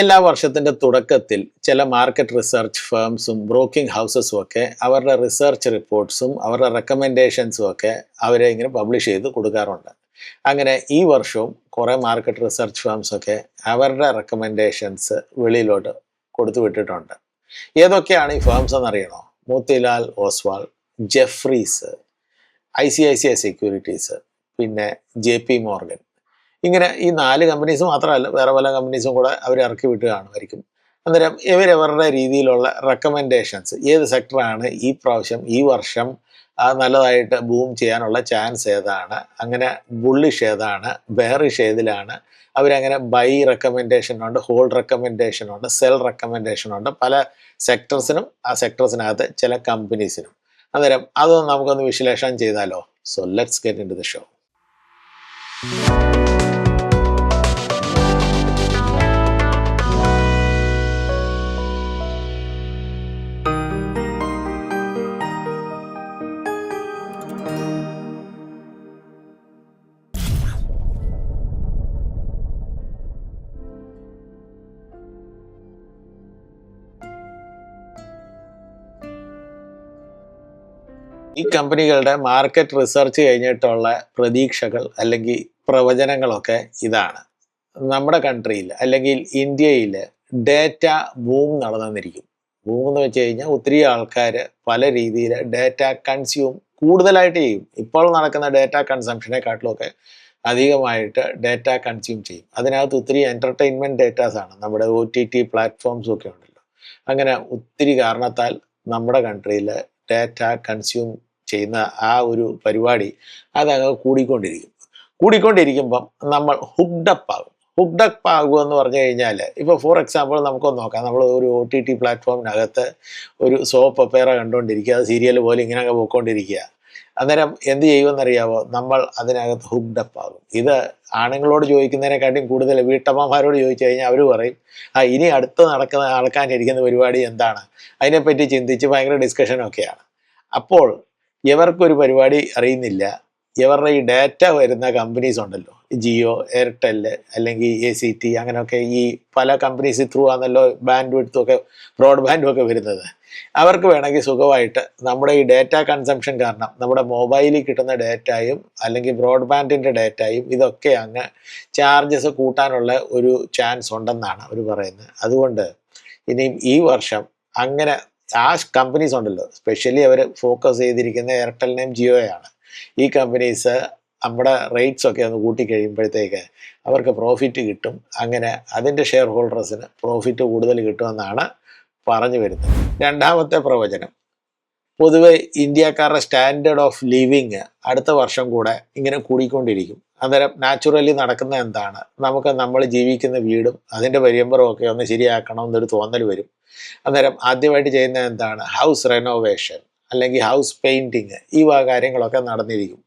എല്ലാ വർഷത്തിന്റെ തുടക്കത്തിൽ ചില മാർക്കറ്റ് റിസർച്ച് ഫേംസും ബ്രോക്കിംഗ് ഹൗസസും ഒക്കെ അവരുടെ റിസർച്ച് റിപ്പോർട്ട്സും അവരുടെ റെക്കമെൻഡേഷൻസും ഒക്കെ അവരെ ഇങ്ങനെ പബ്ലിഷ് ചെയ്ത് കൊടുക്കാറുണ്ട്. അങ്ങനെ ഈ വർഷവും കുറേ മാർക്കറ്റ് റിസർച്ച് ഫേംസ് ഒക്കെ അവരുടെ റെക്കമെൻഡേഷൻസ് വെളിയിലോട്ട് കൊടുത്തു വിട്ടിട്ടുണ്ട്. ഏതൊക്കെയാണ് ഈ firms എന്നറിയണോ? Motilal Oswal Jefferies I C I C I securities പിന്നെ ജെ പി മോർഗൻ. ഇങ്ങനെ ഈ നാല് കമ്പനീസ് മാത്രമല്ല വേറെ പല കമ്പനീസും കൂടെ അവർ ഇറക്കി വിട്ട് കാണുമായിരിക്കും അന്നേരം ഇവരവരുടെ രീതിയിലുള്ള റെക്കമെൻഡേഷൻസ് ഏത് സെക്ടറാണ് ഈ പ്രാവശ്യം ഈ വർഷം നല്ലതായിട്ട് ബൂം ചെയ്യാനുള്ള ചാൻസ് ഏതാണ് അങ്ങനെ ബുള്ളിഷ് ഏതാണ് ബെയറിഷ് ഏതിലാണ് അവരങ്ങനെ ബൈ റെക്കമെൻഡേഷൻ ഉണ്ട് ഹോൾഡ് റെക്കമെൻഡേഷൻ ഉണ്ട് സെൽ റെക്കമെൻഡേഷൻ ഉണ്ട് പല സെക്ടർസിനും ആ സെക്ടർസിനകത്ത് ചില കമ്പനീസിനും അന്നേരം അതൊന്ന് നമുക്കൊന്ന് വിശ്ലേഷണം ചെയ്താലോ? So let's get into the show ഈ കമ്പനികളുടെ മാർക്കറ്റ് റിസർച്ച് കഴിഞ്ഞിട്ടുള്ള പ്രതീക്ഷകൾ അല്ലെങ്കിൽ പ്രവചനങ്ങളൊക്കെ ഇതാണ്. നമ്മുടെ കൺട്രിയിൽ അല്ലെങ്കിൽ ഇന്ത്യയിൽ ഡേറ്റ ബൂം നടന്നിരിക്കും ബൂം എന്ന് വെച്ച് കഴിഞ്ഞാൽ ഒത്തിരി ആൾക്കാർ പല രീതിയിൽ ഡേറ്റ കൺസ്യൂം കൂടുതലായിട്ട് ചെയ്യും. ഇപ്പോൾ നടക്കുന്ന ഡേറ്റ കൺസംഷനെക്കാട്ടിലൊക്കെ അധികമായിട്ട് ഡേറ്റ കൺസ്യൂം ചെയ്യും. അതിനകത്ത് ഒത്തിരി എന്റർടൈൻമെന്റ് ഡേറ്റാസ് ആണ്. നമ്മുടെ ഒ ടി ടി പ്ലാറ്റ്ഫോംസും ഒക്കെ ഉണ്ടല്ലോ. അങ്ങനെ ഒത്തിരി കാരണത്താൽ നമ്മുടെ കൺട്രിയിൽ ഡേറ്റ കൺസ്യൂം ചെയ്യുന്ന ആ ഒരു പരിപാടി അതങ്ങ് കൂടിക്കൊണ്ടിരിക്കും. കൂടിക്കൊണ്ടിരിക്കുമ്പം നമ്മൾ ഹുക്ഡപ്പ് ആകും. ഹുക്ഡപ്പ് ആകുക എന്ന് പറഞ്ഞു കഴിഞ്ഞാൽ ഇപ്പോൾ ഫോർ എക്സാമ്പിൾ നമുക്കൊന്ന് നോക്കാം. നമ്മൾ ഒരു ഒ ടി ടി പ്ലാറ്റ്ഫോമിനകത്ത് ഒരു സോപ്പ് ഒപ്പേറ കണ്ടുകൊണ്ടിരിക്കുക അത് സീരിയൽ പോലെ ഇങ്ങനെയൊക്കെ പോയിക്കൊണ്ടിരിക്കുക അന്നേരം എന്ത് ചെയ്യുമെന്നറിയാവോ? നമ്മൾ അതിനകത്ത് ഹുക്ഡപ്പ് ആകും. ഇത് ആണുങ്ങളോട് ചോദിക്കുന്നതിനെക്കാട്ടിയും കൂടുതൽ വീട്ടമ്മമാരോട് ചോദിച്ചു കഴിഞ്ഞാൽ അവർ പറയും ആ ഇനി അടുത്ത് നടക്കുന്ന നടക്കാനിരിക്കുന്ന പരിപാടി എന്താണ്? അതിനെപ്പറ്റി ചിന്തിച്ച് ഭയങ്കര ഡിസ്കഷനൊക്കെയാണ് അപ്പോൾ ഇവർക്കൊരു പരിപാടി അറിയുന്നില്ല. ഇവരുടെ ഈ ഡാറ്റ വരുന്ന കമ്പനീസ് ഉണ്ടല്ലോ. ജിയോ എയർടെൽ അല്ലെങ്കിൽ എ സി ടി അങ്ങനെയൊക്കെ ഈ പല കമ്പനീസ് ത്രൂ ആണല്ലോ ബാൻഡ് വിഡ്ത്തും ഒക്കെ ബ്രോഡ്ബാൻഡും ഒക്കെ വരുന്നത്. അവർക്ക് വേണമെങ്കിൽ സുഖമായിട്ട് നമ്മുടെ ഈ ഡാറ്റ കൺസംഷൻ കാരണം നമ്മുടെ മൊബൈലിൽ കിട്ടുന്ന ഡാറ്റയും അല്ലെങ്കിൽ ബ്രോഡ്ബാൻഡിന്റെ ഡാറ്റയും ഇതൊക്കെ അങ്ങ് ചാർജസ് കൂട്ടാനുള്ള ഒരു ചാൻസ് ഉണ്ടെന്നാണ് അവർ പറയുന്നത്. അതുകൊണ്ട് ഇനിയും ഈ വർഷം അങ്ങനെ ആ കമ്പനീസ് ഉണ്ടല്ലോ. സ്പെഷ്യലി അവർ ഫോക്കസ് ചെയ്തിരിക്കുന്ന എയർടെലിനെയും ജിയോയാണ് ഈ കമ്പനീസ് നമ്മുടെ റേറ്റ്സ് ഒക്കെ ഒന്ന് കൂട്ടി കഴിയുമ്പോഴത്തേക്ക് അവർക്ക് പ്രോഫിറ്റ് കിട്ടും. അങ്ങനെ അതിന്റെ ഷെയർ ഹോൾഡേഴ്സിന് പ്രോഫിറ്റ് കൂടുതൽ കിട്ടുമെന്നാണ് പറഞ്ഞു വരുന്നത്. രണ്ടാമത്തെ പ്രവചനം. പൊതുവെ ഇന്ത്യക്കാരുടെ സ്റ്റാൻഡേർഡ് ഓഫ് ലിവിങ് അടുത്ത വർഷം കൂടെ ഇങ്ങനെ കൂടിക്കൊണ്ടിരിക്കും. അന്നേരം നാച്ചുറലി നടക്കുന്ന എന്താണ്? നമുക്ക് നമ്മൾ ജീവിക്കുന്ന വീടും അതിന്റെ പരിയമ്പറും ഒക്കെ ഒന്ന് ശരിയാക്കണം എന്നൊരു തോന്നൽ വരും. അന്നേരം ആദ്യമായിട്ട് ചെയ്യുന്ന എന്താണ്? ഹൗസ് റെനോവേഷൻ അല്ലെങ്കിൽ ഹൗസ് പെയിന്റിങ് ഈ വക കാര്യങ്ങളൊക്കെ നടന്നിരിക്കും.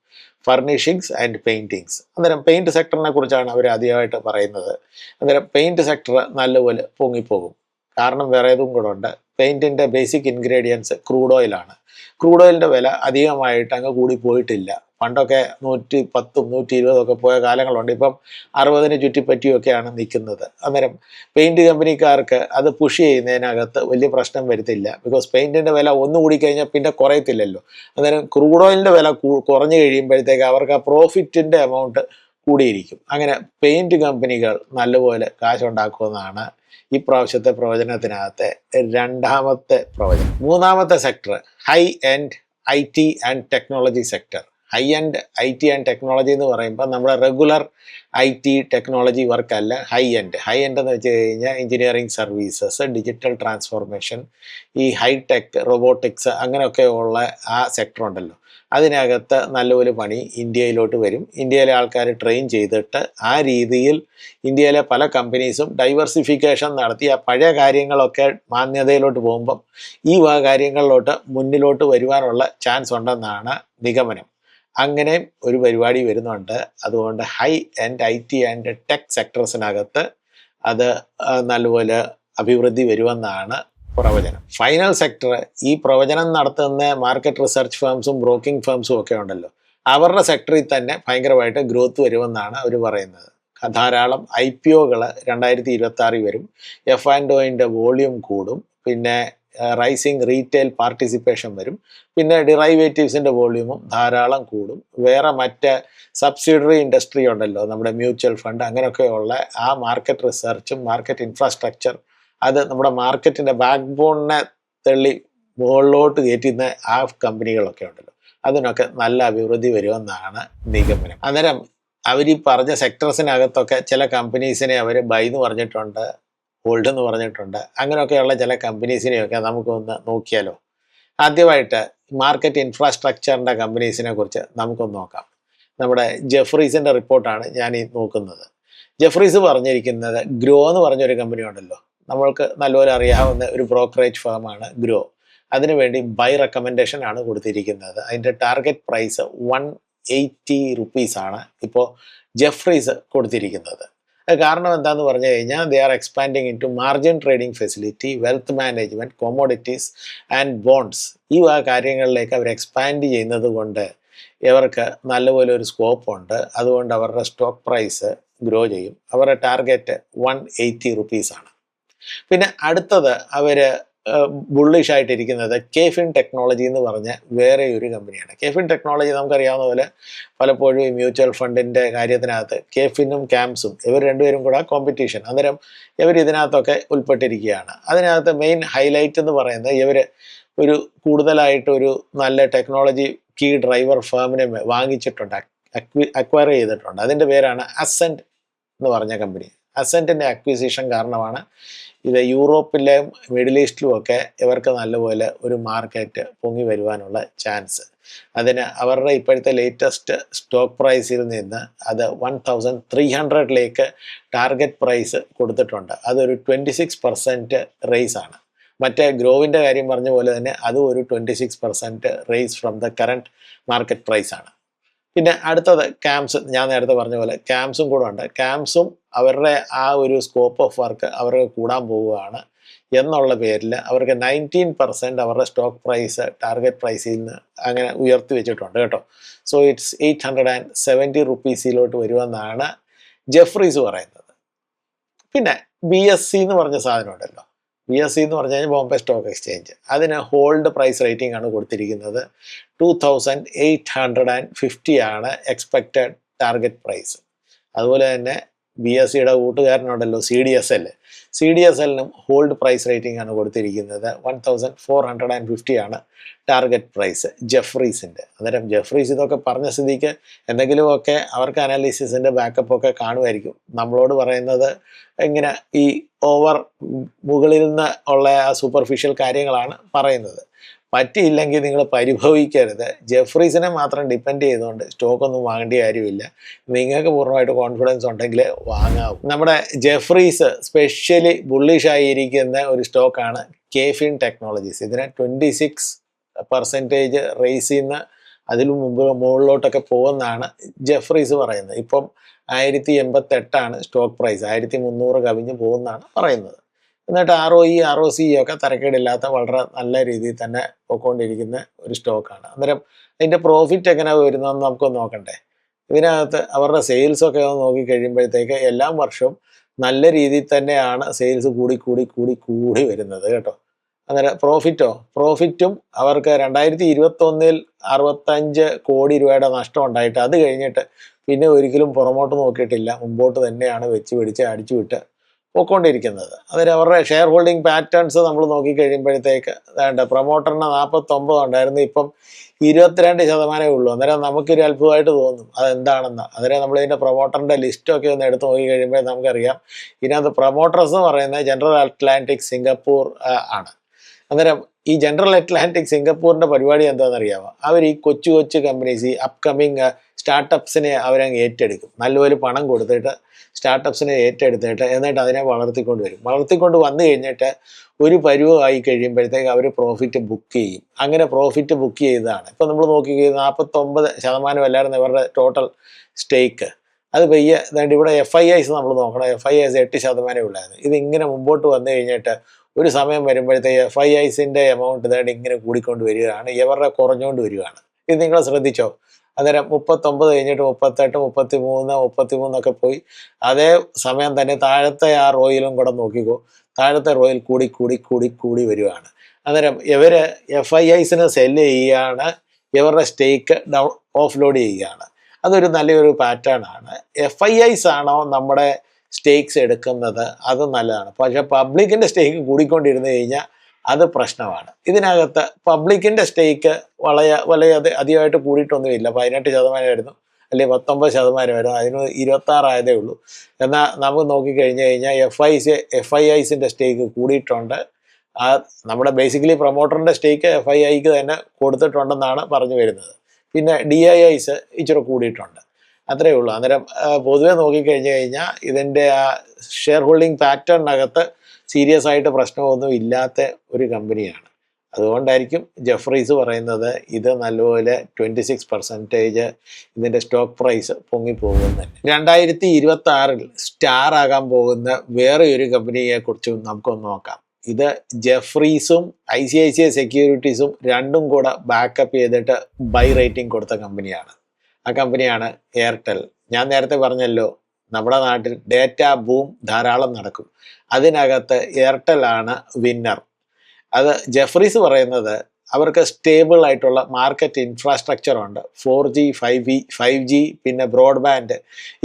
ഫർണിഷിങ്സ് ആൻഡ് പെയിന്റിങ്സ് അന്നേരം പെയിന്റ് സെക്ടറിനെ കുറിച്ചാണ് അവർ ആദ്യമായിട്ട് പറയുന്നത്. അന്നേരം പെയിന്റ് സെക്ടർ നല്ലപോലെ പൊങ്ങിപ്പോകും. കാരണം വേറെ ഏതും കൂടെ ഉണ്ട്. പെയിന്റിന്റെ ബേസിക് ഇൻഗ്രീഡിയൻസ് ക്രൂഡ് ഓയിലാണ് ക്രൂഡ് ഓയിലിന്റെ വില അധികമായിട്ട് അങ്ങ് കൂടി പോയിട്ടില്ല. പണ്ടൊക്കെ നൂറ്റി പത്തും നൂറ്റി ഇരുപതും ഒക്കെ പോയ കാലങ്ങളുണ്ട്. ഇപ്പം അറുപതിന് ചുറ്റിപ്പറ്റിയൊക്കെയാണ് നിൽക്കുന്നത്. അന്നേരം പെയിന്റ് കമ്പനിക്കാർക്ക് അത് പുഷ് ചെയ്യുന്നതിനകത്ത് വലിയ പ്രശ്നം വരുത്തില്ല. ബിക്കോസ് പെയിന്റിന്റെ വില ഒന്ന് കൂടി കഴിഞ്ഞാൽ പിന്നെ കുറയത്തില്ലല്ലോ. അന്നേരം ക്രൂഡ് ഓയിലിന്റെ വില കുറഞ്ഞു കഴിയുമ്പോഴത്തേക്ക് അവർക്ക് ആ പ്രോഫിറ്റിന്റെ എമൗണ്ട് കൂടിയിരിക്കും. അങ്ങനെ പെയിന്റ് കമ്പനികൾ നല്ലപോലെ കാശുണ്ടാക്കുമെന്നാണ് ഈ പ്രാവശ്യത്തെ പ്രവചനത്തിനകത്തെ രണ്ടാമത്തെ പ്രവചനം. മൂന്നാമത്തെ sector high end I T and technology sector high end I T and technology എന്ന് പറയുമ്പോൾ നമ്മുടെ റെഗുലർ ഐ ടി ടെക്നോളജി വർക്കല്ല ഹൈ എൻഡ് ഹൈ എൻഡ് എന്ന് വെച്ച് കഴിഞ്ഞാൽ എഞ്ചിനീയറിംഗ് സർവീസസ് ഡിജിറ്റൽ ട്രാൻസ്ഫോർമേഷൻ ഈ ഹൈടെക് റോബോട്ടിക്സ് അങ്ങനെയൊക്കെ ഉള്ള ആ സെക്ടർ ഉണ്ടല്ലോ. അതിനകത്ത് നല്ലൊരു പണി ഇന്ത്യയിലോട്ട് വരും. ഇന്ത്യയിലെ ആൾക്കാർ ട്രെയിൻ ചെയ്തിട്ട് ആ രീതിയിൽ ഇന്ത്യയിലെ പല കമ്പനീസും ഡൈവേഴ്സിഫിക്കേഷൻ നടത്തി ആ പഴയ കാര്യങ്ങളൊക്കെ മാന്യതയിലോട്ട് പോകുമ്പം ഈ വക കാര്യങ്ങളിലോട്ട് മുന്നിലോട്ട് വരുവാനുള്ള ചാൻസ് ഉണ്ടെന്നാണ് നിഗമനം. അങ്ങനെ ഒരു പരിപാടി വരുന്നുണ്ട്. അതുകൊണ്ട് high and I T and tech സെക്ടർസിനകത്ത് അത് നല്ലപോലെ അഭിവൃദ്ധി വരുമെന്നാണ് പ്രവചനം. ഫൈനൽ സെക്ടർ ഈ പ്രവചനം നടത്തുന്ന മാർക്കറ്റ് റിസർച്ച് ഫേംസും ബ്രോക്കിംഗ് ഫേംസും ഒക്കെ ഉണ്ടല്ലോ. അവരുടെ സെക്ടറിൽ തന്നെ ഭയങ്കരമായിട്ട് ഗ്രോത്ത് വരുമെന്നാണ് അവർ പറയുന്നത്. ധാരാളം ഐ പി ഒകൾ രണ്ടായിരത്തി ഇരുപത്തി ആറിൽ വരും. എഫ് ആൻഡ് ഒയിന്റെ വോളിയം കൂടും. പിന്നെ റൈസിങ് റീറ്റെയിൽ പാർട്ടിസിപ്പേഷൻ വരും. പിന്നെ ഡിറൈവേറ്റീവ്സിന്റെ വോള്യൂമും ധാരാളം കൂടും. വേറെ മറ്റ് സബ്സിഡറി ഇൻഡസ്ട്രി ഉണ്ടല്ലോ. നമ്മുടെ മ്യൂച്വൽ ഫണ്ട് അങ്ങനെയൊക്കെയുള്ള ആ മാർക്കറ്റ് റിസർച്ചും മാർക്കറ്റ് ഇൻഫ്രാസ്ട്രക്ചർ അത് നമ്മുടെ മാർക്കറ്റിന്റെ ബാക്ക് ബോണിനെ തള്ളി മുകളിലോട്ട് കയറ്റുന്ന ആ കമ്പനികളൊക്കെ ഉണ്ടല്ലോ. അതിനൊക്കെ നല്ല അഭിവൃദ്ധി വരുമെന്നാണ് നിഗമനം. അന്നേരം അവർ ഈ പറഞ്ഞ സെക്ടർസിനകത്തൊക്കെ ചില കമ്പനീസിനെ അവർ ബൈ എന്ന് പറഞ്ഞിട്ടുണ്ട് ഹോൾഡ് എന്ന് പറഞ്ഞിട്ടുണ്ട് അങ്ങനെയൊക്കെയുള്ള ചില കമ്പനീസിനെയൊക്കെ നമുക്കൊന്ന് നോക്കിയാലോ? ആദ്യമായിട്ട് മാർക്കറ്റ് ഇൻഫ്രാസ്ട്രക്ചറിന്റെ കമ്പനീസിനെ കുറിച്ച് നമുക്കൊന്ന് നോക്കാം. നമ്മുടെ ജെഫ്രീസിന്റെ റിപ്പോർട്ടാണ് ഞാൻ ഈ നോക്കുന്നത്. ജെഫ്രീസ് പറഞ്ഞിരിക്കുന്നത് ഗ്രോ എന്ന് പറഞ്ഞൊരു കമ്പനി ഉണ്ടല്ലോ. നമ്മൾക്ക് നല്ലപോലെ അറിയാവുന്ന ഒരു ബ്രോക്കറേജ് ഫേമാണ് ഗ്രോ അതിനുവേണ്ടി ബൈ റെക്കമെൻഡേഷൻ ആണ് കൊടുത്തിരിക്കുന്നത്. അതിന്റെ ടാർഗറ്റ് പ്രൈസ് വൺ എയ്റ്റി റുപ്പീസാണ് ഇപ്പോൾ ജെഫ്രീസ് കൊടുത്തിരിക്കുന്നത്. കാരണം എന്താന്ന് പറഞ്ഞു കഴിഞ്ഞാൽ they are expanding into margin trading facility wealth management commodities and bonds ഈ വക കാര്യങ്ങളിലേക്ക് അവർ എക്സ്പാൻഡ് ചെയ്യുന്നത് കൊണ്ട് ഇവർക്ക് നല്ലപോലെ ഒരു സ്കോപ്പ് ഉണ്ട്. അതുകൊണ്ട് അവരുടെ സ്റ്റോക്ക് പ്രൈസ് ഗ്രോ ചെയ്യും. അവരുടെ ടാർഗറ്റ് വൺ എയ്റ്റി റുപ്പീസാണ് പിന്നെ അടുത്തത് അവർ ബുള്ളിഷ് ആയിട്ടിരിക്കുന്നത് കേഫിൻ ടെക്നോളജി എന്ന് പറഞ്ഞ വേറെ ഒരു കമ്പനിയാണ് കേഫിൻ ടെക്നോളജി നമുക്കറിയാവുന്ന പോലെ പലപ്പോഴും ഈ മ്യൂച്വൽ ഫണ്ടിന്റെ കാര്യത്തിനകത്ത് കേഫിനും ക്യാംസും ഇവർ രണ്ടുപേരും കൂടെ കോമ്പറ്റീഷൻ അന്നേരം ഇവർ ഇതിനകത്തൊക്കെ ഉൾപ്പെട്ടിരിക്കുകയാണ്. അതിനകത്ത് മെയിൻ ഹൈലൈറ്റ് എന്ന് പറയുന്നത് ഇവർ ഒരു കൂടുതലായിട്ട് ഒരു നല്ല ടെക്നോളജി കീ ഡ്രൈവർ ഫേമിനെ വാങ്ങിച്ചിട്ടുണ്ട് അക്വയർ ചെയ്തിട്ടുണ്ട്. അതിന്റെ പേരാണ് അസെന്റ് എന്ന് പറഞ്ഞ കമ്പനി അസെന്റിന്റെ അക്വിസിഷൻ കാരണമാണ് ഇത് യൂറോപ്പിലെയും മിഡിൽ ഈസ്റ്റിലും ഒക്കെ ഇവർക്ക് നല്ലപോലെ ഒരു മാർക്കറ്റ് പൊങ്ങി വരുവാനുള്ള ചാൻസ്. അതിന് അവരുടെ ഇപ്പോഴത്തെ ലേറ്റസ്റ്റ് സ്റ്റോക്ക് പ്രൈസിൽ നിന്ന് അത് വൺ തൗസൻഡ് ത്രീ ഹൺഡ്രഡിലേക്ക് ടാർഗറ്റ് പ്രൈസ് കൊടുത്തിട്ടുണ്ട്. അതൊരു ട്വന്റി സിക്സ് പെർസെന്റ് റേസ് ആണ്. മറ്റേ ഗ്രോവിന്റെ കാര്യം പറഞ്ഞ പോലെ തന്നെ അതും ഒരു twenty six percent raise from the current market പ്രൈസാണ് പിന്നെ അടുത്തത് ക്യാംസ് ഞാൻ നേരത്തെ പറഞ്ഞ പോലെ ക്യാംസും കൂടെ ഉണ്ട്. ക്യാമ്പ്സും അവരുടെ ആ ഒരു സ്കോപ്പ് ഓഫ് വർക്ക് അവർക്ക് കൂടാൻ പോവുകയാണ് എന്നുള്ള പേരിൽ അവർക്ക് നയന്റീൻ പെർസെന്റ് അവരുടെ സ്റ്റോക്ക് പ്രൈസ് ടാർഗറ്റ് പ്രൈസിൽ നിന്ന് അങ്ങനെ ഉയർത്തി വെച്ചിട്ടുണ്ട് കേട്ടോ. So it's eight hundred and seventy റുപ്പീസിലോട്ട് വരുമെന്നാണ് ജെഫ്രീസ് പറയുന്നത്. പിന്നെ ബി എസ് സി എന്ന് പറഞ്ഞ സാധനം ഉണ്ടല്ലോ. ബി എസ് സി എന്ന് പറഞ്ഞു കഴിഞ്ഞാൽ ബോംബെ സ്റ്റോക്ക് എക്സ്ചേഞ്ച് അതിന് ഹോൾഡ് പ്രൈസ് റേറ്റിംഗ് ആണ് കൊടുത്തിരിക്കുന്നത്. Two thousand eight hundred and fifty ആണ് എക്സ്പെക്റ്റഡ് ടാർഗറ്റ് പ്രൈസ് അതുപോലെ തന്നെ ബി എസ് സിയുടെ കൂട്ടുകാരനുണ്ടല്ലോ C D S L C D S എല്ലിനും hold price rating ആണ് കൊടുത്തിരിക്കുന്നത്. One thousand four hundred and fifty ആണ് ടാർഗറ്റ് പ്രൈസ് ജെഫ്രീസിന്റെ അന്നേരം ജെഫ്രീസ് ഇതൊക്കെ പറഞ്ഞ സ്ഥിതിക്ക് എന്തെങ്കിലുമൊക്കെ അവർക്ക് അനാലിസിസിന്റെ ബാക്കപ്പ് ഒക്കെ കാണുമായിരിക്കും. നമ്മളോട് പറയുന്നത് ഇങ്ങനെ ഈ ഓവർ മുകളിൽ നിന്ന് ഉള്ള ആ സൂപ്പർഫിഷ്യൽ കാര്യങ്ങളാണ് പറയുന്നത്. പറ്റിയില്ലെങ്കിൽ നിങ്ങൾ പരിഭവിക്കരുത്. ജെഫ്രീസിനെ മാത്രം ഡിപ്പെൻഡ് ചെയ്തുകൊണ്ട് സ്റ്റോക്കൊന്നും വാങ്ങേണ്ട കാര്യമില്ല. നിങ്ങൾക്ക് പൂർണമായിട്ട് കോൺഫിഡൻസ് ഉണ്ടെങ്കിൽ വാങ്ങാവും. നമ്മുടെ ജെഫ്രീസ് സ്പെഷ്യലി ബുള്ളിഷ് ആയിരിക്കുന്ന ഒരു സ്റ്റോക്കാണ് കേഫിൻ ടെക്നോളജീസ്. ഇതിനെ ട്വന്റി സിക്സ് പെർസെന്റേജ് റേസ് ചെയ്യുന്ന അതിലും മുമ്പ് മുകളിലോട്ടൊക്കെ പോകുന്നതാണ് ജെഫ്രീസ് പറയുന്നത്. ഇപ്പം ആയിരത്തി എൺപത്തെട്ടാണ് സ്റ്റോക്ക് പ്രൈസ്. ആയിരത്തി മുന്നൂറ് കവിഞ്ഞ് പോകുന്നതാണ് പറയുന്നത്. എന്നിട്ട് R O E R O C ഒക്കെ തരക്കേടില്ലാത്ത വളരെ നല്ല രീതിയിൽ തന്നെ പോയിക്കൊണ്ടിരിക്കുന്ന ഒരു സ്റ്റോക്കാണ് അന്നേരം അതിന്റെ പ്രോഫിറ്റ് എങ്ങനെ വരുന്നതെന്ന് നമുക്കൊന്ന് നോക്കണ്ടേ? ഇതിനകത്ത് അവരുടെ സെയിൽസൊക്കെ ഒന്ന് നോക്കി കഴിയുമ്പോഴത്തേക്ക് എല്ലാ വർഷവും നല്ല രീതിയിൽ തന്നെയാണ് സെയിൽസ് കൂടി കൂടി കൂടി കൂടി വരുന്നത് കേട്ടോ. അന്നേരം പ്രോഫിറ്റോ പ്രോഫിറ്റും അവർക്ക് രണ്ടായിരത്തി ഇരുപത്തൊന്നിൽ അറുപത്തഞ്ച് കോടി രൂപയുടെ നഷ്ടം ഉണ്ടായിട്ട് അത് കഴിഞ്ഞിട്ട് പിന്നെ ഒരിക്കലും പുറമോട്ട് നോക്കിയിട്ടില്ല. മുമ്പോട്ട് തന്നെയാണ് വെച്ച് പിടിച്ച് അടിച്ചു വിട്ട് പോയിക്കൊണ്ടിരിക്കുന്നത്. അതിന് അവരുടെ ഷെയർ ഹോൾഡിംഗ് പാറ്റേൺസ് നമ്മൾ നോക്കിക്കഴിയുമ്പോഴത്തേക്ക് വേണ്ട പ്രൊമോട്ടറിന് നാൽപ്പത്തൊമ്പത് ഉണ്ടായിരുന്നു. ഇപ്പം ഇരുപത്തിരണ്ട് ശതമാനമേ ഉള്ളൂ. അന്നേരം നമുക്കൊരു അത്ഭുതമായിട്ട് തോന്നും. അതെന്താണെന്ന്. അന്നേരം നമ്മൾ ഇതിന്റെ പ്രൊമോട്ടറിന്റെ ലിസ്റ്റൊക്കെ ഒന്ന് എടുത്ത് നോക്കി കഴിയുമ്പോൾ നമുക്കറിയാം. ഇതിനകത്ത് പ്രൊമോട്ടേഴ്സ് എന്ന് പറയുന്നത് ജനറൽ അറ്റ്ലാന്റിക് സിംഗപ്പൂർ ആണ്. അന്നേരം ഈ ജനറൽ അറ്റ്ലാന്റിക് സിംഗപ്പൂരിന്റെ പരിപാടി എന്താണെന്നറിയാമോ? അവർ ഈ കൊച്ചു കൊച്ചു കമ്പനീസ് ഈ അപ്കമിങ് സ്റ്റാർട്ടപ്സിനെ അവരങ്ങ് ഏറ്റെടുക്കും. നല്ലപോലെ പണം കൊടുത്തിട്ട് സ്റ്റാർട്ടപ്സിനെ ഏറ്റെടുത്തിട്ട് എന്നിട്ട് അതിനെ വളർത്തിക്കൊണ്ട് വരും. വളർത്തിക്കൊണ്ട് വന്നു കഴിഞ്ഞിട്ട് ഒരു പരുവമായി കഴിയുമ്പോഴത്തേക്ക് അവർ പ്രോഫിറ്റ് ബുക്ക് ചെയ്യും. അങ്ങനെ പ്രോഫിറ്റ് ബുക്ക് ചെയ്തതാണ്. ഇപ്പം നമ്മൾ നോക്കി നാൽപ്പത്തൊമ്പത് ശതമാനം അല്ലായിരുന്നു ഇവരുടെ ടോട്ടൽ സ്റ്റേക്ക് അത് പെയ്യ ഇവിടെ എഫ് ഐ ഐസ് നമ്മൾ നോക്കണം. എഫ് ഐ ഐസ് എട്ട് ശതമാനമേ ഉള്ളായിരുന്നു. ഇത് ഇങ്ങനെ മുമ്പോട്ട് വന്നു കഴിഞ്ഞിട്ട് ഒരു സമയം വരുമ്പോഴത്തേക്ക് എഫ് ഐ ഐസിന്റെ എമൗണ്ട് ഇതായിട്ട് ഇങ്ങനെ കൂടിക്കൊണ്ട് വരികയാണ്. ഇവരുടെ കുറഞ്ഞുകൊണ്ട് വരികയാണ്? ഇത് നിങ്ങൾ ശ്രദ്ധിച്ചോ? അന്നേരം മുപ്പത്തൊമ്പത് കഴിഞ്ഞിട്ട് മുപ്പത്തെട്ട് മുപ്പത്തി മൂന്ന് മുപ്പത്തി മൂന്നൊക്കെ പോയി. അതേ സമയം തന്നെ താഴത്തെ ആ റോയിലും കൂടെ നോക്കിക്കോ. താഴത്തെ റോയിൽ കൂടി കൂടി കൂടി കൂടി വരികയാണ്. അന്നേരം ഇവർ എഫ് ഐ ഐസിന് സെല്ല് ചെയ്യുകയാണ്. ഇവരുടെ സ്റ്റേക്ക് ഡൗൺ ഓഫ് ലോഡ് ചെയ്യുകയാണ്. അതൊരു നല്ലൊരു പാറ്റേൺ ആണ്. എഫ് ഐ ഐസ് ആണോ നമ്മുടെ സ്റ്റേക്സ് എടുക്കുന്നത് അത് നല്ലതാണ്. പക്ഷെ പബ്ലിക്കിന്റെ സ്റ്റേക്ക് കൂടിക്കൊണ്ടിരുന്നു കഴിഞ്ഞാൽ അത് പ്രശ്നമാണ്. ഇതിനകത്ത് പബ്ലിക്കിന്റെ സ്റ്റേക്ക് വളയ അധി- അധികമായിട്ട് കൂടിയിട്ടൊന്നുമില്ല. പതിനെട്ട് ശതമാനമായിരുന്നു അല്ലെങ്കിൽ പത്തൊമ്പത് ശതമാനമായിരുന്നു അതിന് ഇരുപത്തി ആറായതേ ഉള്ളൂ. എന്നാൽ നമുക്ക് നോക്കിക്കഴിഞ്ഞ് കഴിഞ്ഞാൽ F I C F I ഐസിന്റെ stake കൂടിയിട്ടുണ്ട്. ആ നമ്മുടെ ബേസിക്കലി പ്രൊമോട്ടറിന്റെ സ്റ്റേക്ക് എഫ് ഐ ഐക്ക് തന്നെ കൊടുത്തിട്ടുണ്ടെന്നാണ് പറഞ്ഞു വരുന്നത്. പിന്നെ ഡി ഐ ഐസ് ഇച്ചിരി കൂടിയിട്ടുണ്ട്. അത്രേ ഉള്ളൂ. അന്നേരം പൊതുവെ നോക്കിക്കഴിഞ്ഞു കഴിഞ്ഞാൽ ഇതിന്റെ ആ ഷെയർ ഹോൾഡിംഗ് പാറ്റേണിനകത്ത് സീരിയസ് ആയിട്ട് പ്രശ്നമൊന്നും ഇല്ലാത്ത ഒരു കമ്പനിയാണ് അതുകൊണ്ടായിരിക്കും ജെഫ്രീസ് പറയുന്നത് ഇത് നല്ലപോലെ ട്വന്റി സിക്സ് പെർസെന്റേജ് ഇതിന്റെ സ്റ്റോക്ക് പ്രൈസ് പൊങ്ങിപ്പോകുന്നത് രണ്ടായിരത്തി ഇരുപത്തി ആറിൽ സ്റ്റാർ ആകാൻ പോകുന്ന വേറെ ഒരു കമ്പനിയെ കുറിച്ചും നമുക്കൊന്ന് നോക്കാം. ഇത് ജെഫ്രീസും I C I C I സെക്യൂരിറ്റീസും രണ്ടും കൂടെ ബാക്കപ്പ് ചെയ്തിട്ട് ബൈ റേറ്റിംഗ് കൊടുത്ത കമ്പനിയാണ് ആ കമ്പനിയാണ് എയർടെൽ. ഞാൻ നേരത്തെ പറഞ്ഞല്ലോ നമ്മുടെ നാട്ടിൽ ഡേറ്റ ബൂം ധാരാളം നടക്കും. അതിനകത്ത് എയർടെൽ ആണ് വിന്നർ അത് ജെഫ്രീസ് പറയുന്നത് അവർക്ക് സ്റ്റേബിൾ ആയിട്ടുള്ള മാർക്കറ്റ് ഇൻഫ്രാസ്ട്രക്ചർ ഉണ്ട്. Four G five G five G പിന്നെ ബ്രോഡ്ബാൻഡ്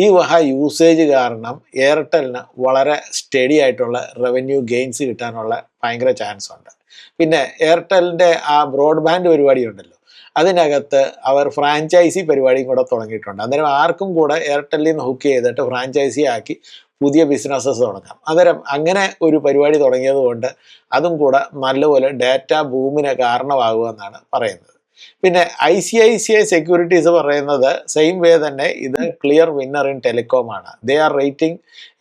ഈ വഹ യൂസേജ് കാരണം എയർടെലിന് വളരെ സ്റ്റഡി ആയിട്ടുള്ള റവന്യൂ ഗെയിൻസ് കിട്ടാനുള്ള ഭയങ്കര ചാൻസ് ഉണ്ട്. പിന്നെ എയർടെലിന്റെ ആ ബ്രോഡ്ബാൻഡ് പരിപാടി ഉണ്ടല്ലോ അതിനകത്ത് അവർ ഫ്രാഞ്ചൈസി പരിപാടിയും കൂടെ തുടങ്ങിയിട്ടുണ്ട്. അന്നേരം ആർക്കും കൂടെ എയർടെല്ലിൽ നിന്ന് ഹുക്ക് ചെയ്തിട്ട് ഫ്രാഞ്ചൈസി ആക്കി പുതിയ ബിസിനസ്സസ് തുടങ്ങാം. അന്നേരം അങ്ങനെ ഒരു പരിപാടി തുടങ്ങിയതുകൊണ്ട് അതും കൂടെ നല്ലപോലെ ഡാറ്റ ബൂമിന് കാരണമാകുമെന്നാണ് പറയുന്നത്. പിന്നെ I C I C I securities പറയുന്നത് സെയിം വേ തന്നെ ഇത് ക്ലിയർ വിന്നർ ഇൻ ടെലികോം ആണ്. ദേ ആർ റേറ്റിംഗ്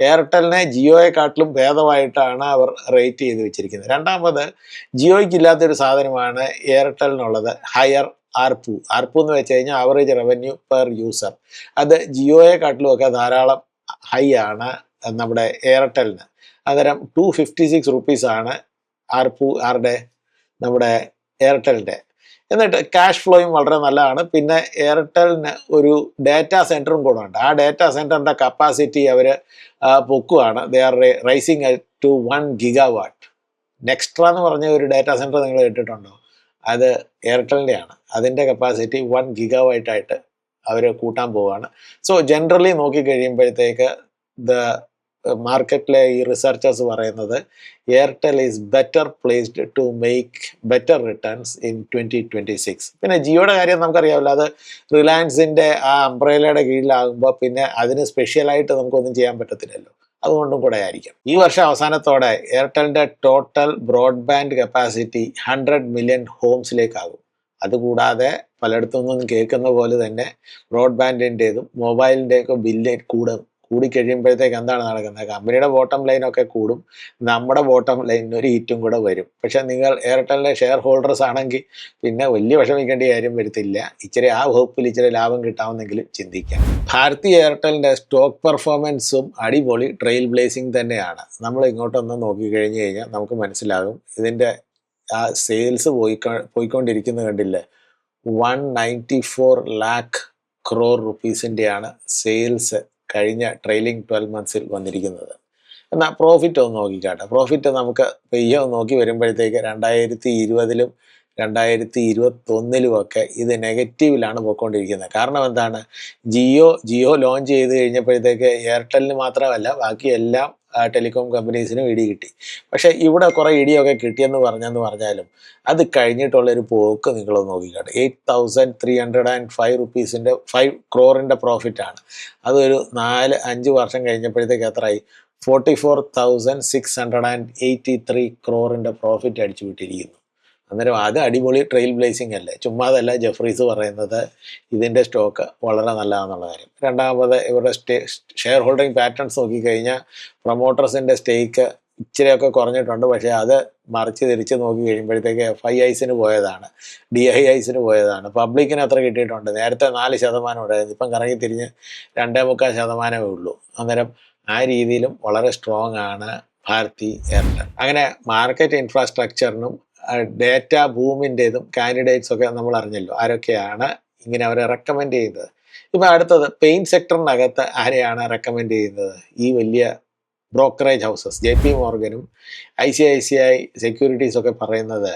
എയർടെലിനെ ജിയോയെക്കാട്ടിലും ഭേദമായിട്ടാണ് അവർ റേറ്റ് ചെയ്ത് വെച്ചിരിക്കുന്നത്. രണ്ടാമത് ജിയോയ്ക്ക് ഇല്ലാത്തൊരു സാധനമാണ് എയർടെലിനുള്ളത് ഹയർ ആർപു ആർപു എന്ന് വെച്ച് കഴിഞ്ഞാൽ ആവറേജ് റവന്യൂ പെർ യൂസർ അത് ജിയോയെക്കാട്ടിലും ഒക്കെ ധാരാളം ഹൈ ആണ് നമ്മുടെ എയർടെലിന് അന്നേരം ടു ഫിഫ്റ്റി സിക്സ് റുപ്പീസ് ആണ് ആർപു ആരുടെ? നമ്മുടെ എയർടെലിന്റെ എന്നിട്ട് ക്യാഷ് ഫ്ലോയും വളരെ നല്ലതാണ്. പിന്നെ എയർടെലിന് ഒരു ഡാറ്റാ സെന്ററും കൂടെ ഉണ്ട്. ആ ഡാറ്റാ സെന്ററിന്റെ കപ്പാസിറ്റി അവർ പൊക്കുവാണ്. They are rising to one gigawatt Nxtra എന്ന് പറഞ്ഞ ഒരു ഡാറ്റാ സെന്റർ നിങ്ങൾ കേട്ടിട്ടുണ്ടോ? അത് എയർടെലിന്റെ ആണ്. അതിന്റെ കപ്പാസിറ്റി വൺ ഗിഗാവായിട്ടായിട്ട് അവർ കൂട്ടാൻ പോവുകയാണ്. സോ ജനറലി നോക്കിക്കഴിയുമ്പോഴത്തേക്ക് ദ മാർക്കറ്റിലെ ഈ റിസർച്ചേഴ്സ് പറയുന്നത് Airtel is better placed to make better returns in twenty twenty six പിന്നെ ജിയോയുടെ കാര്യം നമുക്കറിയാമല്ലോ. അത് റിലയൻസിന്റെ ആ അംബ്രേലയുടെ കീഴിലാകുമ്പോൾ പിന്നെ അതിന് സ്പെഷ്യലായിട്ട് നമുക്കൊന്നും ചെയ്യാൻ പറ്റത്തില്ലല്ലോ. അതുകൊണ്ടും കൂടെ ആയിരിക്കും. ഈ വർഷം അവസാനത്തോടെ എയർടെലിന്റെ total broadband capacity hundred million ഹോംസിലേക്കാകും അതുകൂടാതെ പലയിടത്തുനിന്നും കേൾക്കുന്ന പോലെ തന്നെ ബ്രോഡ്ബാൻഡിന്റെതും മൊബൈലിന്റെയൊക്കെ ബില്ല് കൂടും. കൂടിക്കഴിയുമ്പോഴത്തേക്ക് എന്താണ് നടക്കുന്നത്? കമ്പനിയുടെ ബോട്ടം ലൈനൊക്കെ കൂടും നമ്മുടെ ബോട്ടം ലൈനിന് ഒരു ഈറ്റും കൂടെ വരും. പക്ഷെ നിങ്ങൾ എയർടെലിന്റെ ഷെയർ ഹോൾഡേഴ്സ് ആണെങ്കിൽ പിന്നെ വലിയ വിഷമിക്കേണ്ട കാര്യം വരുത്തില്ല. ഇച്ചിരി ആ വകുപ്പിൽ ഇച്ചിരി ലാഭം കിട്ടാമെന്നെങ്കിലും ചിന്തിക്കാം. ഭാരതി എയർടെലിന്റെ സ്റ്റോക്ക് പെർഫോമൻസും അടിപൊളി ട്രെയിൽ ബ്ലേസിംഗ് തന്നെയാണ്. നമ്മൾ ഇങ്ങോട്ടൊന്ന് നോക്കിക്കഴിഞ്ഞ് കഴിഞ്ഞാൽ നമുക്ക് മനസ്സിലാകും. ഇതിന്റെ ആ സെയിൽസ് പോയി പോയിക്കൊണ്ടിരിക്കുന്നത് കണ്ടില്ലേ? One ninety four lakh crore റുപ്പീസിന്റെയാണ് sales കഴിഞ്ഞ ട്രെയിലിംഗ് ട്വൽവ് മന്ത്സിൽ വന്നിരിക്കുന്നത്. എന്നാൽ പ്രോഫിറ്റ് ഒന്ന് നോക്കിക്കാട്ടെ. പ്രോഫിറ്റ് നമുക്ക് പെയ്യോ നോക്കി വരുമ്പോഴത്തേക്ക് രണ്ടായിരത്തി ഇരുപതിലും രണ്ടായിരത്തി ഇരുപത്തൊന്നിലും ഒക്കെ ഇത് നെഗറ്റീവിലാണ് പോയിക്കൊണ്ടിരിക്കുന്നത്. കാരണം എന്താണ്? ജിയോ ജിയോ ലോഞ്ച് ചെയ്ത് കഴിഞ്ഞപ്പോഴത്തേക്ക് എയർടെലിന് മാത്രമല്ല ബാക്കി എല്ലാം ടെലികോം കമ്പനീസിനും ഇടി കിട്ടി. പക്ഷേ ഇവിടെ കുറേ ഇടിയൊക്കെ കിട്ടിയെന്ന് പറഞ്ഞെന്ന് പറഞ്ഞാലും അത് കഴിഞ്ഞിട്ടുള്ള ഒരു പോക്ക് നിങ്ങൾ നോക്കിക്കാട്ടെ eight thousand three hundred and five റുപ്പീസിന്റെ five ക്രോറിന്റെ പ്രോഫിറ്റാണ്. അതൊരു നാല് അഞ്ച് വർഷം കഴിഞ്ഞപ്പോഴത്തേക്ക് എത്രയായി forty four thousand six hundred and eighty three ക്രോറിന്റെ profit അടിച്ചു വിട്ടിരിക്കുന്നു അന്നേരം അത് അടിപൊളി ട്രെയിൽ ബ്ലേസിംഗ് അല്ലേ? ചുമ്മാതല്ല ജെഫ്രീസ് പറയുന്നത് ഇതിന്റെ സ്റ്റോക്ക് വളരെ നല്ലതാണെന്നുള്ള കാര്യം. രണ്ടാമത് ഇവരുടെ സ്റ്റേ ഷെയർ ഹോൾഡിംഗ് പാറ്റേൺസ് നോക്കിക്കഴിഞ്ഞാൽ പ്രൊമോട്ടേഴ്സിന്റെ സ്റ്റേക്ക് ഇച്ചിരിയൊക്കെ കുറഞ്ഞിട്ടുണ്ട്. പക്ഷേ അത് മറിച്ച് തിരിച്ച് നോക്കി കഴിയുമ്പോഴത്തേക്ക് എഫ് ഐ ഐസിന് പോയതാണ്. ഡി ഐ ഐസിന് പോയതാണ്. പബ്ലിക്കിന് അത്ര കിട്ടിയിട്ടുണ്ട്. നേരത്തെ നാല് ശതമാനം ഉണ്ടായിരുന്നു. ഇപ്പം കറങ്ങി തിരിഞ്ഞ് രണ്ടേ മുക്കാൽ ശതമാനമേ ഉള്ളൂ. അന്നേരം ആ രീതിയിലും വളരെ സ്ട്രോങ് ആണ് ഭാരതി എയർടെൽ അങ്ങനെ മാർക്കറ്റ് ഇൻഫ്രാസ്ട്രക്ചറിനും ഡേറ്റ ഭൂമിന്റെതും കാൻഡിഡേറ്റ്സ് ഒക്കെ നമ്മൾ അറിഞ്ഞല്ലോ. ആരൊക്കെയാണ് ഇങ്ങനെ അവരെ റെക്കമെൻഡ് ചെയ്യുന്നത്. ഇപ്പം അടുത്തത് പെയിന്റ് സെക്ടറിനകത്ത് ആരെയാണ് റെക്കമെൻഡ് ചെയ്യുന്നത്? ഈ വലിയ brokerage houses J P മോർഗനും I C I C I securities ഒക്കെ പറയുന്നത്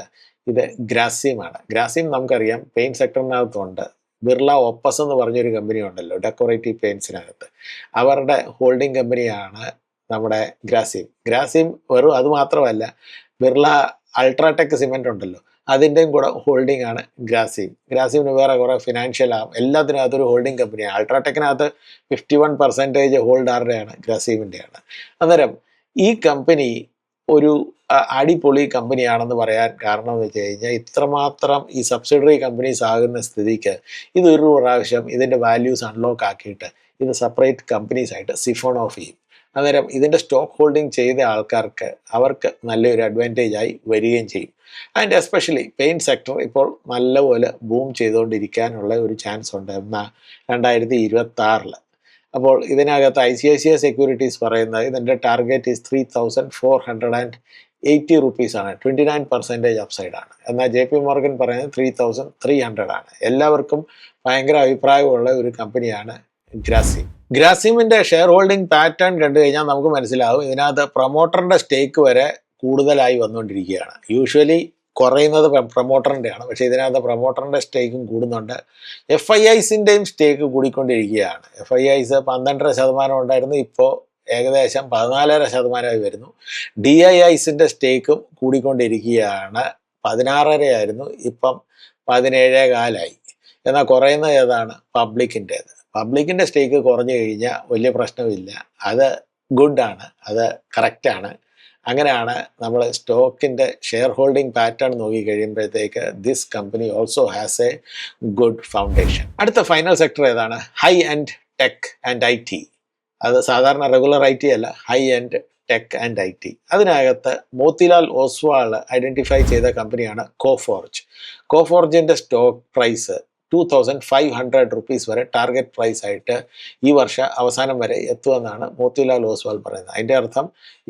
ഇത് ഗ്രാസീമാണ് ഗ്രാസീം നമുക്കറിയാം പെയിന്റ് സെക്ടറിനകത്തുണ്ട് ബിർള ഒപ്പസ് എന്ന് പറഞ്ഞൊരു കമ്പനി ഉണ്ടല്ലോ ഡെക്കോറേറ്റീവ് പെയിൻസിനകത്ത് അവരുടെ ഹോൾഡിംഗ് കമ്പനിയാണ് നമ്മുടെ ഗ്രാസിം ഗ്രാസിം വെറും അതുമാത്രമല്ല ബിർള അൾട്രാടെക് സിമെന്റ് ഉണ്ടല്ലോ. അതിന്റെയും കൂടെ ഹോൾഡിംഗ് ആണ് ഗ്രാസീം. ഗ്രാസീമിന് വേറെ കുറേ ഫിനാൻഷ്യൽ ആവും. എല്ലാത്തിനും അതൊരു ഹോൾഡിംഗ് കമ്പനിയാണ് അൾട്രാടെക്കിനകത്ത് ഫിഫ്റ്റി വൺ പെർസെന്റേജ് ഹോൾഡ് ആരുടെയാണ്? ഗ്രാസിമിന്റെയാണ് അന്നേരം ഈ കമ്പനി ഒരു അടിപൊളി കമ്പനിയാണെന്ന് പറയാൻ കാരണം എന്ന് വെച്ച് കഴിഞ്ഞാൽ ഇത്രമാത്രം ഈ സബ്സിഡറി കമ്പനീസ് ആകുന്ന സ്ഥിതിക്ക് ഇതൊരു പ്രാവശ്യം ഇതിന്റെ വാല്യൂസ് അൺലോക്ക് ആക്കിയിട്ട് ഇത് സെപ്പറേറ്റ് കമ്പനീസ് ആയിട്ട് സിഫോൺ ഓഫ് ചെയ്യും. അന്നേരം ഇതിന്റെ സ്റ്റോക്ക് ഹോൾഡിംഗ് ചെയ്ത ആൾക്കാർക്ക് അവർക്ക് നല്ലൊരു അഡ്വാന്റേജ് ആയി വരികയും ചെയ്യും. ആൻഡ് എസ്പെഷ്യലി പെയിന്റ് സെക്ടർ ഇപ്പോൾ നല്ലപോലെ ബൂം ചെയ്തുകൊണ്ടിരിക്കാനുള്ള ഒരു ചാൻസ് ഉണ്ട് എന്നാൽ രണ്ടായിരത്തി ഇരുപത്തി ആറിൽ അപ്പോൾ ഇതിനകത്ത് I C I C I securities പറയുന്നത് ഇതിന്റെ target is three thousand four hundred and eighty rupees ആണ്. ട്വന്റി നയൻ പെർസെന്റേജ് അപ്സൈഡ് ആണ്. എന്നാൽ ജെ പി മോർഗൻ പറയുന്നത് ത്രീ തൗസൻഡ് ത്രീ ഹൺഡ്രഡ് ആണ്. എല്ലാവർക്കും ഭയങ്കര അഭിപ്രായമുള്ള ഒരു കമ്പനിയാണ് ഗ്രാസിം. ഗ്രാസിമിന്റെ ഷെയർ ഹോൾഡിംഗ് പാറ്റേൺ കണ്ടു കഴിഞ്ഞാൽ നമുക്ക് മനസ്സിലാവും ഇതിനകത്ത് പ്രൊമോട്ടറിന്റെ സ്റ്റേക്ക് വരെ കൂടുതലായി വന്നുകൊണ്ടിരിക്കുകയാണ്. യൂഷ്വലി കുറയുന്നത് പ്രൊമോട്ടറിന്റെ ആണ്. പക്ഷേ ഇതിനകത്ത് പ്രൊമോട്ടറിന്റെ സ്റ്റേക്കും കൂടുന്നുണ്ട്. എഫ് ഐ ഐസിന്റെയും സ്റ്റേക്ക് കൂടിക്കൊണ്ടിരിക്കുകയാണ്. എഫ് ഐ ഐസ് പന്ത്രണ്ടര ശതമാനം ഉണ്ടായിരുന്നു. ഇപ്പോൾ ഏകദേശം പതിനാലര ശതമാനമായി വരുന്നു. ഡി ഐ ഐസിന്റെ സ്റ്റേക്കും കൂടിക്കൊണ്ടിരിക്കുകയാണ്. പതിനാറരയായിരുന്നു. ഇപ്പം പതിനേഴേ കാലായി എന്നാൽ കുറയുന്നത് ഏതാണ്? പബ്ലിക്കിന്റേത് പബ്ലിക്കിന്റെ സ്റ്റേക്ക് കുറഞ്ഞു കഴിഞ്ഞാൽ വലിയ പ്രശ്നമില്ല. അത് ഗുഡാണ് അത് കറക്റ്റാണ് അങ്ങനെയാണ് നമ്മൾ സ്റ്റോക്കിന്റെ ഷെയർ ഹോൾഡിംഗ് പാറ്റേൺ നോക്കി കഴിയുമ്പോഴത്തേക്ക് this company also has a good foundation അടുത്ത ഫൈനൽ സെക്ടർ ഏതാണ്? High and tech and I T അത് സാധാരണ റെഗുലർ ഐ ടി അല്ല. High and tech and I T അതിനകത്ത് മോത്തിലാൽ ഓസ്വാൾ ഐഡന്റിഫൈ ചെയ്ത കമ്പനിയാണ് Coforge കോഫോർജിന്റെ stock price two thousand five hundred rupees വരെ target price ആയിട്ട് ഈ വർഷ അവസാനം വരെ എത്തുമെന്നാണ് മോത്തിലാൽ ഓസ്വാൾ പറയുന്നത്. അതിന്റെ അർത്ഥം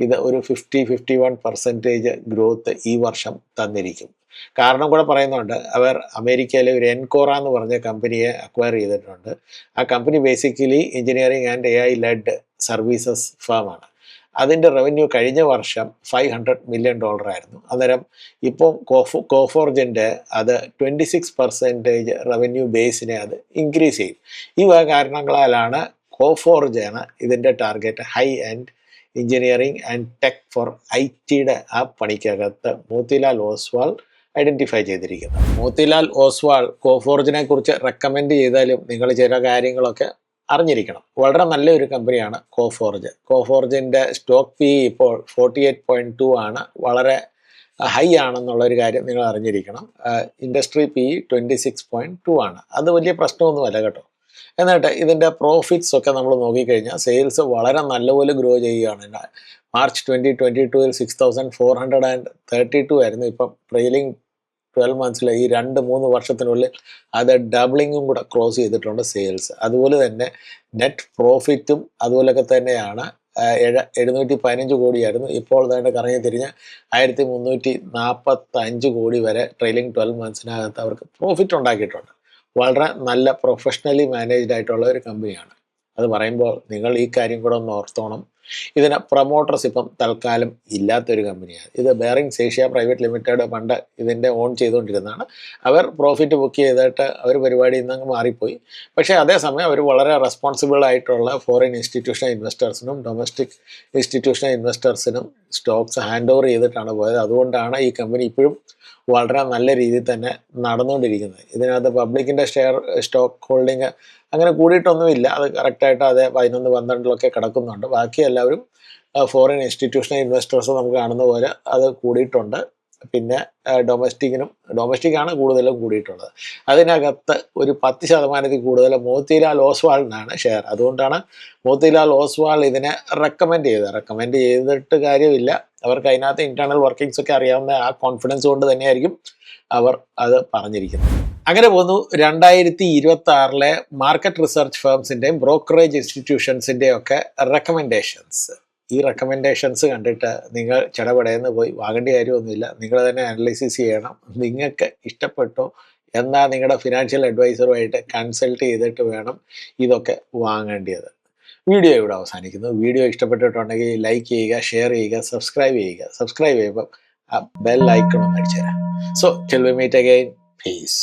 ഇത് ഒരു fifty fifty one percentage growth ഈ വർഷം തന്നിരിക്കും. കാരണം കൂടെ പറയുന്നുണ്ട് അവർ അമേരിക്കയിലെ ഒരു എൻകോറ എന്ന് പറഞ്ഞ കമ്പനിയെ അക്വയർ ചെയ്തിട്ടുണ്ട്. ആ company basically engineering and A I led services ഫേമാണ് അതിന്റെ റവന്യൂ കഴിഞ്ഞ വർഷം ഫൈവ് ഹൺഡ്രഡ് മില്യൺ ഡോളർ ആയിരുന്നു. അന്നേരം ഇപ്പോൾ കോഫോ കോഫോർജിന്റെ അത് ട്വന്റി സിക്സ് പെർസെന്റേജ് റവന്യൂ ബേസിനെ അത് ഇൻക്രീസ് ചെയ്യും ഈ വക കാരണങ്ങളാലാണ് കോഫോർജാണ് ഇതിന്റെ target high and engineering and tech for I ടിയുടെ ആ പണിക്കകത്ത് മോത്തിലാൽ ഓസ്വാൾ ഐഡന്റിഫൈ ചെയ്തിരിക്കുന്നത്. മോത്തിലാൽ ഓസ്വാൾ കോഫോർജിനെ കുറിച്ച് റെക്കമെൻഡ് ചെയ്താലും നിങ്ങൾ ചില കാര്യങ്ങളൊക്കെ അറിഞ്ഞിരിക്കണം. വളരെ നല്ലൊരു കമ്പനിയാണ് കോഫോർജ് കോഫോർജിന്റെ സ്റ്റോക്ക് പി ഇപ്പോൾ ഫോർട്ടി എയ്റ്റ് പോയിന്റ് ടു ആണ്. വളരെ ഹൈ ആണെന്നുള്ള ഒരു കാര്യം നിങ്ങൾ അറിഞ്ഞിരിക്കണം. Industry P twenty six point two ആണ്. അത് വലിയ പ്രശ്നമൊന്നുമല്ല കേട്ടോ. എന്നിട്ട് ഇതിന്റെ പ്രോഫിറ്റ്സ് ഒക്കെ നമ്മൾ നോക്കിക്കഴിഞ്ഞാൽ സെയിൽസ് വളരെ നല്ലപോലെ ഗ്രോ ചെയ്യുകയാണ്. മാർച്ച് ട്വന്റി ട്വന്റി ടുവിൽ six thousand four hundred and thirty two ആയിരുന്നു. ഇപ്പം ട്രെയിലിംഗ് ട്വൽവ് മന്ത്സിൽ ഈ രണ്ട് മൂന്ന് വർഷത്തിനുള്ളിൽ അത് ഡബിളിങ്ങും കൂടെ ക്രോസ് ചെയ്തിട്ടുണ്ട് സെയിൽസ് അതുപോലെ തന്നെ നെറ്റ് പ്രോഫിറ്റും അതുപോലൊക്കെ തന്നെയാണ്. എഴ എഴുന്നൂറ്റി പതിനഞ്ച് കോടിയായിരുന്നു. ഇപ്പോൾ തന്നെ കറങ്ങി തിരിഞ്ഞ് ആയിരത്തി മുന്നൂറ്റി നാൽപ്പത്തി അഞ്ച് കോടി വരെ ട്രെയിലിംഗ് ട്വൽവ് മന്ത്സിനകത്ത് അവർക്ക് പ്രോഫിറ്റ് ഉണ്ടാക്കിയിട്ടുണ്ട്. വളരെ നല്ല പ്രൊഫഷണലി മാനേജ്ഡ് ആയിട്ടുള്ള ഒരു കമ്പനിയാണ് അത് പറയുമ്പോൾ നിങ്ങൾ ഈ കാര്യം കൂടെ ഒന്ന് ഓർത്തോണം. ഇതിന് പ്രൊമോട്ടേഴ്സ് ഇപ്പം തൽക്കാലം ഇല്ലാത്തൊരു കമ്പനിയാണ് ഇത് ബെയറിങ്സ് ഏഷ്യ പ്രൈവറ്റ് ലിമിറ്റഡ് പണ്ട് ഇതിന്റെ ഓൺ ചെയ്തുകൊണ്ടിരുന്നതാണ്. അവർ പ്രോഫിറ്റ് ബുക്ക് ചെയ്തിട്ട് അവർ പരിപാടി നിന്ന് അങ്ങ് മാറിപ്പോയി. പക്ഷേ അതേസമയം അവർ വളരെ റെസ്പോൺസിബിൾ ആയിട്ടുള്ള ഫോറിൻ ഇൻസ്റ്റിറ്റ്യൂഷണൽ ഇൻവെസ്റ്റേഴ്സിനും ഡൊമസ്റ്റിക് ഇൻസ്റ്റിറ്റ്യൂഷണൽ ഇൻവെസ്റ്റേഴ്സിനും സ്റ്റോക്സ് ഹാൻഡ് ഓവർ ചെയ്തിട്ടാണ് പോയത്. അതുകൊണ്ടാണ് ഈ കമ്പനി ഇപ്പോഴും വളരെ നല്ല രീതിയിൽ തന്നെ നടന്നുകൊണ്ടിരിക്കുന്നത്. ഇതിനകത്ത് പബ്ലിക്കിന്റെ ഷെയർ സ്റ്റോക്ക് ഹോൾഡിങ് അങ്ങനെ കൂടിയിട്ടൊന്നുമില്ല. അത് കറക്റ്റായിട്ട് അതേ പതിനൊന്ന് പന്ത്രണ്ടിലൊക്കെ കിടക്കുന്നുണ്ട്. ബാക്കി എല്ലാവരും ഫോറിൻ ഇൻസ്റ്റിറ്റ്യൂഷണൽ ഇൻവെസ്റ്റേഴ്സ് നമുക്ക് കാണുന്ന പോലെ അത് കൂടിയിട്ടുണ്ട്. പിന്നെ ഡൊമസ്റ്റിക്കിനും ഡൊമസ്റ്റിക് ആണ് കൂടുതലും കൂടിയിട്ടുള്ളത്. അതിനകത്ത് ഒരു പത്ത് ശതമാനത്തിൽ കൂടുതൽ മോത്തിലാൽ ഓസ്വാളിനാണ് ഷെയർ. അതുകൊണ്ടാണ് മോത്തിലാൽ ഓസ്വാൾ ഇതിനെ റെക്കമെൻഡ് ചെയ്തത്. റെക്കമെൻഡ് ചെയ്തിട്ട് കാര്യമില്ല. അവർക്ക് അതിനകത്ത് ഇന്റേണൽ വർക്കിങ്സ് ഒക്കെ അറിയാവുന്ന ആ കോൺഫിഡൻസ് കൊണ്ട് തന്നെയായിരിക്കും അവർ അത് പറഞ്ഞിരിക്കുന്നത്. അങ്ങനെ പോന്നു രണ്ടായിരത്തി ഇരുപത്തി ആറിലെ മാർക്കറ്റ് റിസർച്ച് ഫേംസിന്റെയും ബ്രോക്കറേജ് ഇൻസ്റ്റിറ്റ്യൂഷൻസിന്റെയും ഒക്കെ റെക്കമെൻഡേഷൻസ് ഈ റെക്കമെൻഡേഷൻസ് കണ്ടിട്ട് നിങ്ങൾ ചടപടയെന്ന് പോയി വാങ്ങേണ്ട കാര്യമൊന്നുമില്ല. നിങ്ങൾ തന്നെ അനലൈസിസ് ചെയ്യണം. നിങ്ങൾക്ക് ഇഷ്ടപ്പെട്ടോ എന്നാൽ നിങ്ങളുടെ ഫിനാൻഷ്യൽ അഡ്വൈസറുമായിട്ട് കൺസൾട്ട് ചെയ്തിട്ട് വേണം ഇതൊക്കെ വാങ്ങേണ്ടത്. വീഡിയോ ഇവിടെ അവസാനിക്കുന്നു. വീഡിയോ ഇഷ്ടപ്പെട്ടിട്ടുണ്ടെങ്കിൽ ലൈക്ക് ചെയ്യുക ഷെയർ ചെയ്യുക സബ്സ്ക്രൈബ് ചെയ്യുക. സബ്സ്ക്രൈബ് ചെയ്യുമ്പോൾ ആ ബെൽ ഐക്കൺ അടിച്ചു തരാം. So till we meet again peace